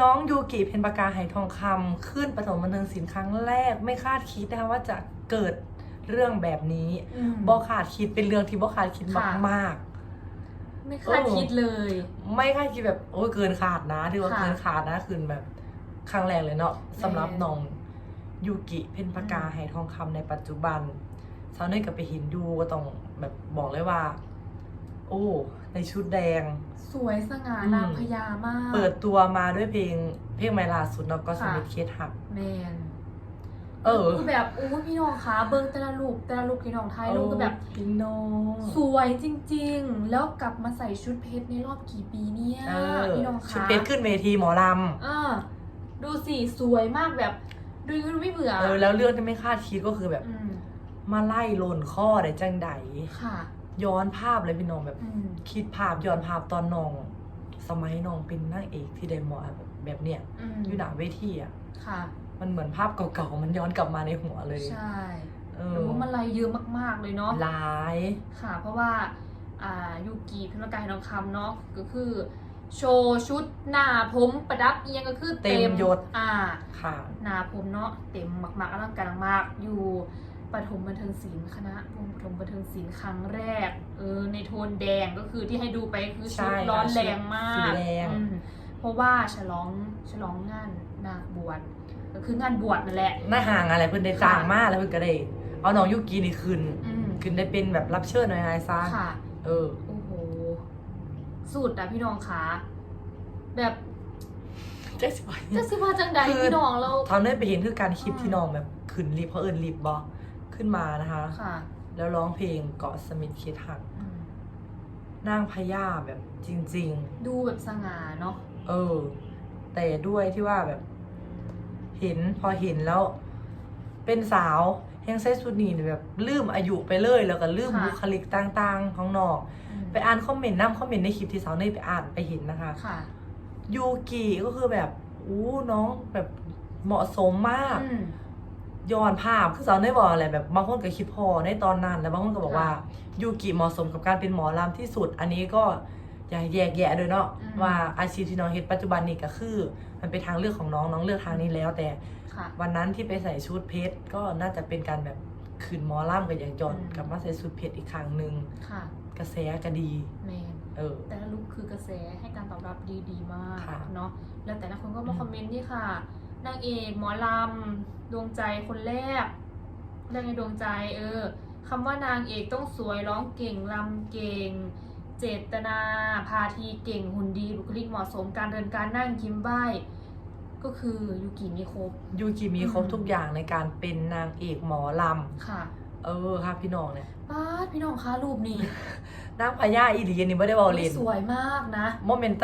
น้องยูกิเพนปากาไหทองคำขึ้นปฐมบันเทิงศิลป์ครั้งแรก ไม่คาดคิดนะคะว่าจะเกิดเรื่องแบบนี้อืม บอขาดคิดเป็นเรื่องที่บอขาดคิดค่ะ มาก ไม่คาดคิดเลย ๆ ไม่คาดคิดแบบโอ้ยเกินขาดนะถือว่าค่ะเกินขาดนะคือแบบครั้งแรกเลยเนาะสำหรับแน่น้องยูกิเพนปากาไหทองคำในปัจจุบันสาวเนยกับไปเห็นดูก็ต้องแบบบอกเลยว่า โอ้ ในชุดแดง สวยสง่าอืมนางพญามาก เปิดตัวมาด้วยเพลง เพลงไมลาสุดเนาะก็สค่ะมิธเคสหัก แมนเออคือแบบอู้พี่น้องคะเบิ้งแต่ละลูกแต่ละลูกพี่น้องไทยลูกก็แบบพี่น้องสวยจริง ๆ แล้วกลับมาใส่ชุดเพชรในรอบกี่ปีเนี่ยเออพี่น้องคะชุดเพชรขึ้นเวทีหมอลเออดูสิสวยมากแบบดูไม่เบื่อำเออแล้วเรื่องที่ไม่คาดคิดก็คือแบบอืมมาไล่โลนข้อได้จังใดค่ะ ย้อนภาพเลยพี่น้องแบบอืมคิดภาพย้อนภาพตอนน้อง สมัยน้องเป็นนางเอกที่ได้หมอแบบแบบเนี้ยอืมอยู่หน้าเวทีอะค่ะ มันเหมือนภาพเก่าๆมันย้อนกลับมาในหัวเลย ใช่เอหอรือว่ามันลายเยอะมากๆเลยเนาะหลายค่ะ เพราะว่าอ่ายูกิพิมพ์กายทองคำเนาะก็คือโชว์ชุดหน้าผมประดับเอียงก็คือเต็มยศอ่าค่ะหนาผมเนาะเต็มมากๆอลังการมากอยู่ ปฐมบันเทิงศิลป์คณะวงปฐมบันเทิงศิลป์ครั้งแรกเออในโทนแดงก็คือที่ให้ดูไปคือใช่ชุดร้อนแรงมาสีกแดง อืมเพราะว่าฉลองฉลองงานนาคบวชก็คืองานบวชนั่นแหละ หน้าห่างอะไรเพิ่นได้จ้างมาแล้วเพิ่นก็ได้เอาน้องยุกีนี่ขึ้นอืมขึ้นได้เป็นแบบรับเชิญหน่อยนายซะค่ะ เออ โอ้โห สุดอะพี่น้องคะแบบเจ๊สิบอยจะสิว่าจังใดคือ พี่น้องเรา ทำได้ไปเห็นคือการคลิปอืมที่น้องแบบขึ้นรีบเพราะเอิญรีบบอ ขึ้นมานะคะ ค่ะแล้วร้องเพลงเกาะสมิธคิดหักอืมนางพญาแบบจริง ดูแบบสง่าเนาะๆ เออ แต่ด้วยที่ว่าแบบ เห็นพอเห็นแล้ว เป็นสาวแฮงใส่สุดนี้นี่แบบลืมอายุไปเลยแล้วก็ลืมบุคลิกต่างๆ ของน้องอืมไปอ่านคอมเมนต์น้ำคอมเมนต์ในคลิปที่สาวเนยไปอ่านไปเห็นนะคะ ค่ะยูกิก็คือแบบอู้น้องแบบเหมาะสมมาก อืม ย้อนภาพคือสาวเนยบอกอะไรแบบบางคนก็คิดพอในตอนนั้น แล้วบางคนก็บอกว่าค่ะยูกิเหมาะสมกับการเป็นหมอลำที่สุด อันนี้ก็อย่าแยกแยะด้วยเนาะอืมว่าอาชีพที่น้องเฮ็ดปัจจุบันนี้ก็คือ มันเป็นทางเลือกของน้องน้องเลือกทางนี้แล้ว แต่ค่ะวันนั้นที่ไปใส่ชุดเพชรก็น่าจะเป็นการแบบขืนหมอลำกับอย่างจอนอืมกลับมาใส่ชุดเพชรอีกครั้งหนึ่งค่ะกระแสก็ดีแมนเออแต่ละลุคคือกระแสให้การตอบรับดีดีมากค่ะเนาะแล้วแต่ละคนก็อืมามคอมเมนต์นี่ค่ะ นางเอกหมอลำดวงใจคนแรกเรื่องในดวงใจเออคำว่านางเอกต้องสวยร้องเก่งลำเก่ง เจตนา พาทีเก่งหุ่นดีบุคลิกเหมาะสมการเดินการนั่งยิ้มใบ้ก็คือยูกิมีครบยูกิมีครบอืมทุกอย่างในการเป็นนางเอกหมอลค่ะำเออค่ะพี่น้องเนี่ยป้าดพี่น้องคะรูปนี้นางพญาอีหลีอันนี้ไม่ได้บอกเล่นสวยมากนะโมเมนต์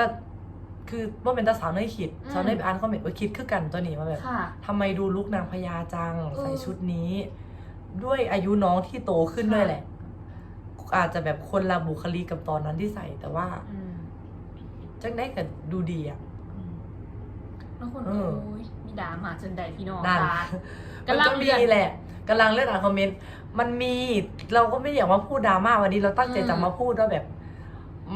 คือโมเมนต์สาวเนยคิดอืม สาวเนยไปอ่านคอมเมนต์ว่าคิดคือกันตัวนี้ว่าแบบค่ะ ทำไมดูลุกนางพญาจังเออใส่ชุดนี้ ด้วยอายุน้องที่โตขึ้นค่ะ ด้วยแหละ อาจจะแบบคนละบุคลิกกับตอนนั้นที่ใส่แต่ว่าอืมจังได้กับดูดีอะอืมแล้วคนเอก็อโอ้ยมีด่ามาจนใดพี่น้องนั่นค่ะมันกำลังก็มีเดือดแหละกำลังเลื่อนอ่านคอมเมนต์ มันมีเราก็ไม่อยากมาพูดดราม่าวันนี้เราตั้งใจอืม จะมาพูดว่าแบบ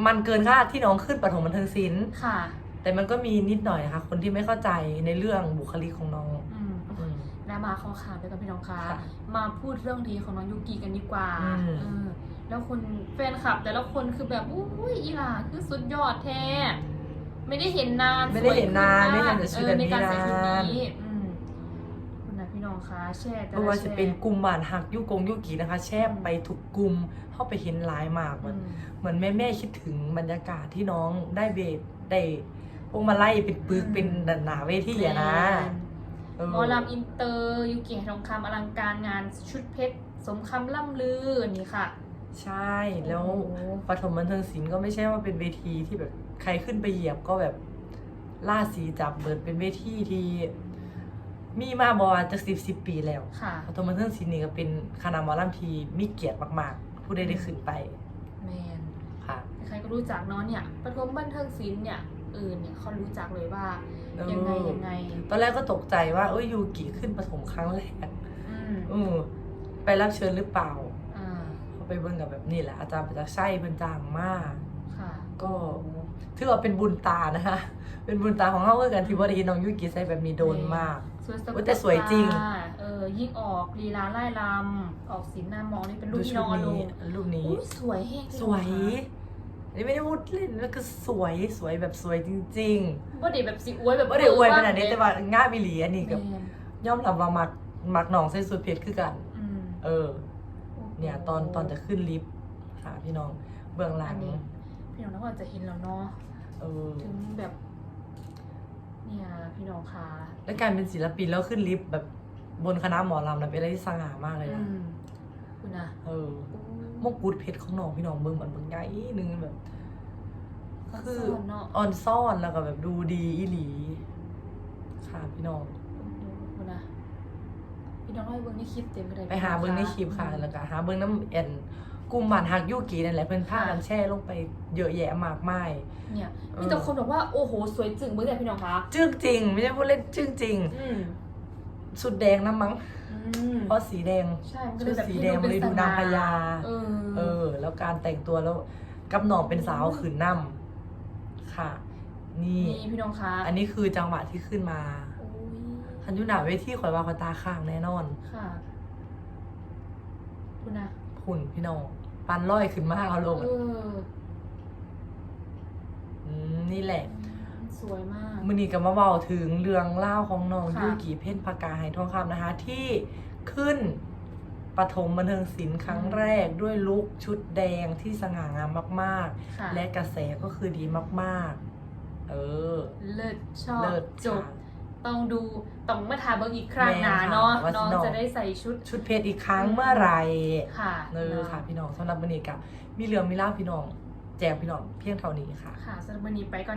มันเกินคาดที่น้องขึ้นปฐมบันเทิงศิลป์ค่ะ แต่มันก็มีนิดหน่อยนะคะ คนที่ไม่เข้าใจในเรื่องบุคลิกของน้องอืมอืมดรามาเข้าข่าวด้วยกันพี่น้องคะค่ะมาพูดเรื่องดีของน้องยูกิกันดีกว่าอืม เออแล้วคนแฟนคลับ แต่ละคนคือแบบอุ้ยอีหลาคือสุดยอดแท้ไม่ได้เห็นนานไม่ได้เห็นนานสวยไม่ขึ้เห็นแต่ชุดเอแบอบในนี้การใส่ชุดนาน นี้อืมคุณนะพี่น้องคะแช่แต่ไม่ละว่าจะแช่เป็นกลุ่มบ้านหักยุกงยุกีนะคะ แชบไปทุกกลุ่มเข้าไปเห็นหลายมากเหมือือนม เหมือนแม่แม่ๆคิดถึงบรรยากาศที่น้องได้เบสได้พ วกมาไล่เป็นปึกอืมเป็นหนาเวทีอะนะเออหมอลำอินเตอร์ยูกิทองคำอลังการงานชุดเพชรสมคำล่ำลือนี่ค่ะ ใช่แล้วโอ้โหปฐมบันเทิงศิลป์ก็ไม่ใช่ว่าเป็นเวทีที่แบบใครขึ้นไปเหยียบก็แบบล่าสีจับเบิดเป็นเวทีที่มีมาบอจากสิบสิบปีแล้วค่ะปฐมบันเทิงศิลป์นี่ก็เป็นคณะหมอลำที่มีเกียรติมากๆ ผู้ใดได้ขึ้นไปแมนค่ะใครก็รู้จักเนาะเนี่ยปฐมบันเทิงศิลป์เนี่ยเออเนี่ยเขารู้จักเลยว่าเออยังไงยังไง ตอนแรกก็ตกใจว่าเอ้ยยูกิขึ้นปฐมครั้งแรกอืมเออไปรับเชิญหรือเปล่าอ่าเขาไปเบิ่งกับแบบนี่แหละอาจารย์ประจักษ์ชัยเพิ่นจ้างมากค่ะก็ถือว่าเป็นบุญตานะคะเป็นบุญตาของเฮาคือกันที่บ่ได้เห็นน้องยุกิใส่แบบนี้โดนมากสวยสโอ้ยแต่สวยจริงเออยิ่งออกลีลาไล่ลำออกสีหน้ามองนี่เป็นรูปดูพี่ชุน้ดองอารมนี้ณ์รูปนี้อุ๊ยสวยแห้งสวย อันนี้ไม่ได้พูดเล่นแล้วคือสวยสวยแบบสวยจริงว่าเด็แบบสิอวยแบบๆบ่ได้อวยขนาดนี้แต่ว่าง่ายอีหลีอันนี้แมกับนยอมรับว่ามักมักน้องใส่สุดเพชรคือกัน อืมเออ เนี่ยตอนตอนจะขึ้นลิฟต์ค่ะพี่น้องเบื้องหลัอังนนี้พี่น้องนักว่าจะเห็นแล้วเนาะ เออ ถึงแบบ เนี่ยพี่น้องคะและการเป็นศิลปินแล้วขึ้นลิฟต์แบบบนคณะหมอลำนะเป็นอะไรที่สง่ามากเลยอืนะมคุณนะเออ มงกุฎเพชรของน้องพี่น้องเบิ่งมันเบิ่งใหญ่นึงแบบ คือซ่อนเนาะออนซ่อนแล้วก็แบบดูดีอีหลี ค่ะพี่น้องคุณนะพี่น้องให้เบิ้งในคลิปเต็มก็ได้ไปหาเบิ้งในคลิปค่ะแล้วก็หาเบิ้งน้ำเอ็นกลุ่มบ้านฮักยูกีนั่นแหละเพิ่นพากันแชร์ลงไปเยอะแยะมากมาย เนี่ยเออมีแต่คนบอกว่าโอ้โหสวยจึงเบิ้งเนี่ยพี่น้องคะจึ้งจริง ไม่ใช่พูดเล่นจึ้งจริง อืม สุดแดงนะมั้งอืม เพราะสีแดงใช่มันก็เลยแบบชุดสีแดงมันเลยดูนางพญาเออเออ แล้วการแต่งตัวแล้วกับน้องเป็นสาวขืนน้ำค่ะ นี่ นี่พี่น้องคะอันนี้คือจังหวะที่ขึ้นมาโอ้ยคันอยุนาเวทีข่อยว่าข่อยตาข้างแน่นอนค่ะคุณนะหุ่นพี่น้องปันร้อยขึ้นมาเอาลงเออ มนี่แหละ สวยมาก มือนี้ก็มาเบาถึงเรื่องเล่าวของน้องค่ะ ยูกิเพ่นพากาไหทองคำนะคะ ที่ขึ้นปฐมบันเทิงศิลป์ครั้งแรกด้วยลุคชุดแดงที่สง่างามมากค่ะ ๆ และกระแสก็คือดีมากๆ เออ เลิศชอบเลิศจบ ค่ะ ต้องดูต้องมาถามเบิ้งอีกครั้งแม่นะค่ะเนาะว่าน้องน้องจะได้ใส่ชุด ชุดเพชรอีกครั้งเมื่อไหร่ค่ะเออค่ะ พี่น้องสำหรับมือนี้กับมีเรื่องมีเล่าวพี่น้อง แจกพี่น้องเพียงเท่านี้ค่ะ ค่ะสำหรับวันนี้ไปก่อน